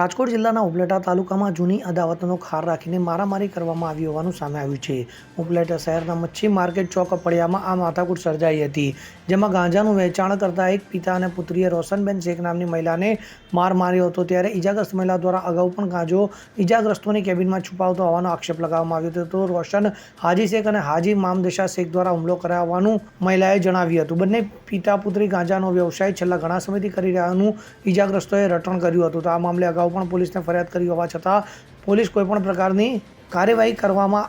રાજકોટ જિલ્લાના ઉપલેટા તાલુકામાં જૂની અદાવતનો ખાર રાખીને મારામારી કરવામાં આવી હોવાનું સામે આવ્યું છે. ઉપલેટા શહેરના મચ્છી માર્કેટ ચોક અપડિયામાં આ માથાકૂટ સર્જાઈ હતી, જેમાં ગાંજાનું વેચાણ કરતા એક પિતા અને પુત્રીએ રોશનબેન શેખ નામની મહિલાને માર માર્યો હતો. ત્યારે ઈજાગ્રસ્ત મહિલા દ્વારા અગાઉ પણ ગાંજો ઈજાગ્રસ્તોની કેબિનમાં છુપાવતો હોવાનો આક્ષેપ લગાવવામાં આવ્યો હતો. રોશન હાજી શેખ અને હાજી મામદેશા શેખ દ્વારા હુમલો કરાવવાનું મહિલાએ જણાવ્યું હતું. બંને પિતા પુત્રી ગાંજાનો વ્યવસાય છેલ્લા ઘણા સમયથી કરી રહ્યાનું ઈજાગ્રસ્તોએ રટણ કર્યું હતું. તો આ મામલે અગાઉ પણ પોલીસને ફરિયાદ કરી હોવા છતાં પોલીસ કોઈપણ પ્રકારની કાર્યવાહી કરવામાં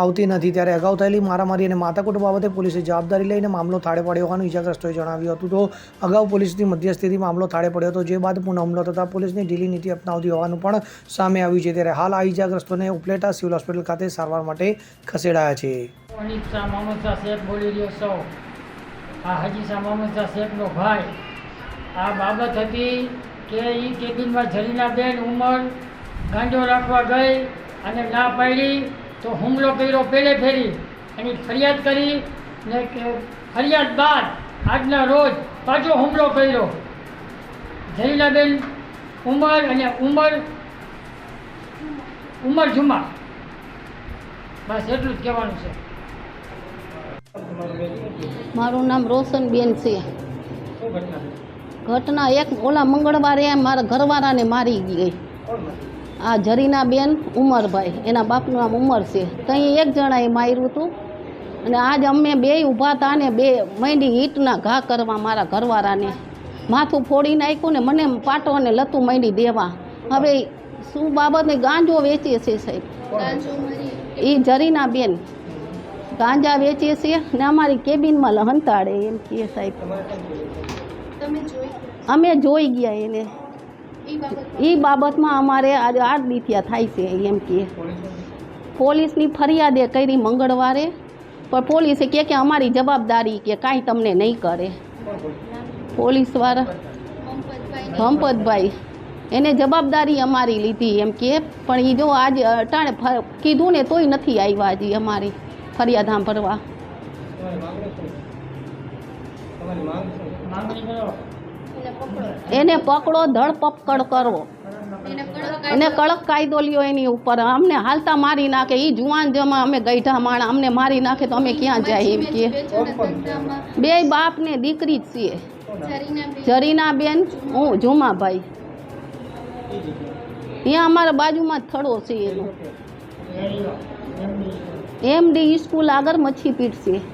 આવતી નથી. ત્યારે અગાઉ થયેલી મારામારી અને માથાકૂટ બાબતે પોલીસે જવાબદારી લઈને મામલો થાળે પડ્યો હોવાનું ઈજાગ્રસ્તોએ જણાવ્યું હતું. તો અગાઉ પોલીસની મધ્યસ્થિતિ મામલો થાળે પડ્યો હતો, જે બાદ પુનઃ હુમલો થતાં પોલીસની ઢીલી નીતિ અપનાવતી હોવાનું પણ સામે આવ્યું છે. ત્યારે હાલ આ ઈજાગ્રસ્તોને ઉપલેટા સિવિલ હોસ્પિટલ ખાતે સારવાર માટે ખસેડાયા છે. આ હાજી શાહ શેખનો ભાઈ. આ બાબત હતી કે એ કેબિનમાં જરીના બેન ઉંમર ગાંડો રાખવા ગઈ અને ના પાડી તો હુમલો કર્યો પહેલે ફેરી. એની ફરિયાદ કરી ને કે ફરિયાદ બાદ આજના રોજ પાછો હુમલો કર્યો. જરીનાબેન ઉંમર અને ઉંમર ઉંમર જુમા બસ એટલું જ કહેવાનું છે. મારું નામ રોશનબેન છે. ઘટના એક ઓલા મંગળવારે મારા ઘરવાળાને મારી ગઈ. આ જરીના બેન ઉમરભાઈ, એના બાપનું નામ ઉમર છે. ત્યાં એક જણાએ માર્યું હતું અને આજ અમે બે ઊભા હતા ને બે મૈંડી ઈંટના ઘા કરવા મારા ઘરવાળાને. માથું ફોડી નાખ્યું ને મને પાટો અને લતું માંડી દેવા. હવે શું બાબતને ગાંજો વેચીએ છે સાહેબ? એ જરીના બેન ગાંજા વેચીએ છીએ ને અમારી કેબિનમાં લહંતાડે એમ કહે સાહેબ. અમે જોઈ ગયા એને. એ બાબતમાં? અમારે આજે આઠ દીથિયા થાય છે એમ કે. પોલીસની ફરિયાદે કરી મંગળવારે પણ પોલીસે કહે કે અમારી જવાબદારી કે કાંઈ તમને નહીં કરે. પોલીસવાળા હંપતભાઈ એને જવાબદારી અમારી લીધી એમ કે પણ એ જો આજે અટાણે કીધું ને તોય નથી આવ્યા હજી અમારી ફરિયાદ સાંભળવા. એને પકડો. ધરપકડ કરો. એને કડક કાયદો લ્યો એની ઉપર. અમને હાલતા મારી નાખે એ જુવાન જમા અમે ગઈઢા માણા અમને મારી નાખે તો અમે ક્યાં જાય એમ કે. બે બાપ ને દીકરી જ છીએ. જરીના બેન. હું જુમાભાઈ. ત્યાં અમારા બાજુમાં જ થડો છે એનો. એમડી સ્કૂલ આગળ મચ્છી પીટ છે.